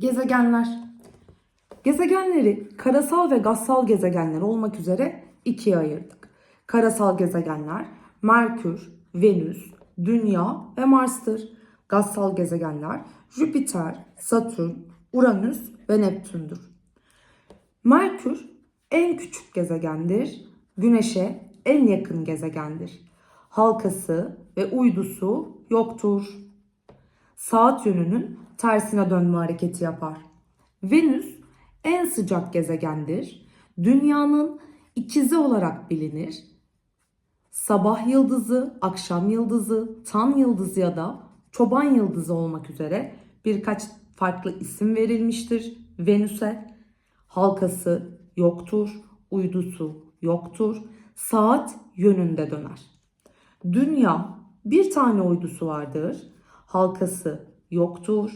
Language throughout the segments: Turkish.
Gezegenler. Gezegenleri karasal ve gazsal gezegenler olmak üzere ikiye ayırdık. Karasal gezegenler Merkür, Venüs, Dünya ve Mars'tır. Gazsal gezegenler Jüpiter, Satürn, Uranüs ve Neptün'dür. Merkür en küçük gezegendir. Güneşe en yakın gezegendir. Halkası ve uydusu yoktur. Saat yönünün tersine dönme hareketi yapar. Venüs en sıcak gezegendir. Dünyanın ikizi olarak bilinir. Sabah yıldızı, akşam yıldızı, tan yıldızı ya da çoban yıldızı olmak üzere birkaç farklı isim verilmiştir Venüs'e. Halkası yoktur, uydusu yoktur. Saat yönünde döner. Dünya bir tane uydusu vardır. Halkası yoktur.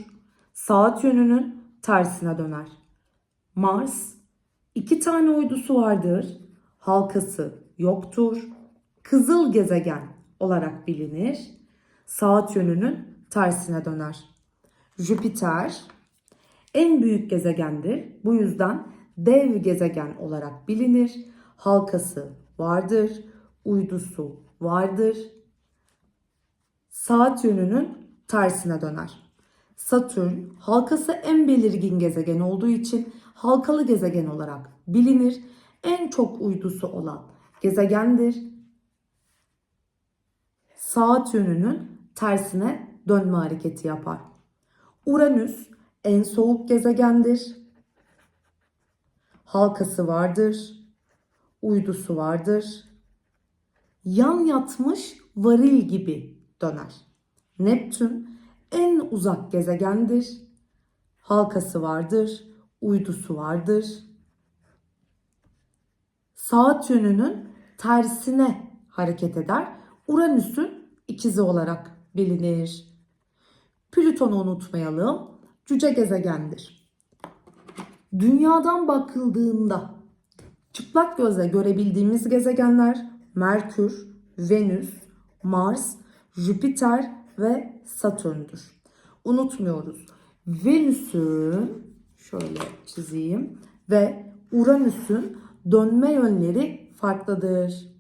Saat yönünün tersine döner. Mars iki tane uydusu vardır. Halkası yoktur. Kızıl gezegen olarak bilinir. Saat yönünün tersine döner. Jüpiter en büyük gezegendir. Bu yüzden dev gezegen olarak bilinir. Halkası vardır, uydusu vardır. Saat yönünün tersine döner. Satürn halkası en belirgin gezegen olduğu için halkalı gezegen olarak bilinir. En çok uydusu olan gezegendir. Saat yönünün tersine dönme hareketi yapar. Uranüs en soğuk gezegendir. Halkası vardır. Uydusu vardır. Yan yatmış varil gibi döner. Neptün en uzak gezegendir. Halkası vardır. Uydusu vardır. Saat yönünün tersine hareket eder. Uranüs'ün ikizi olarak bilinir. Plüton'u unutmayalım. Cüce gezegendir. Dünyadan bakıldığında çıplak gözle görebildiğimiz gezegenler Merkür, Venüs, Mars, Jüpiter ve Satürn'dür. Unutmuyoruz. Venüs'ün şöyle çizeyim ve Uranüs'ün dönme yönleri farklıdır.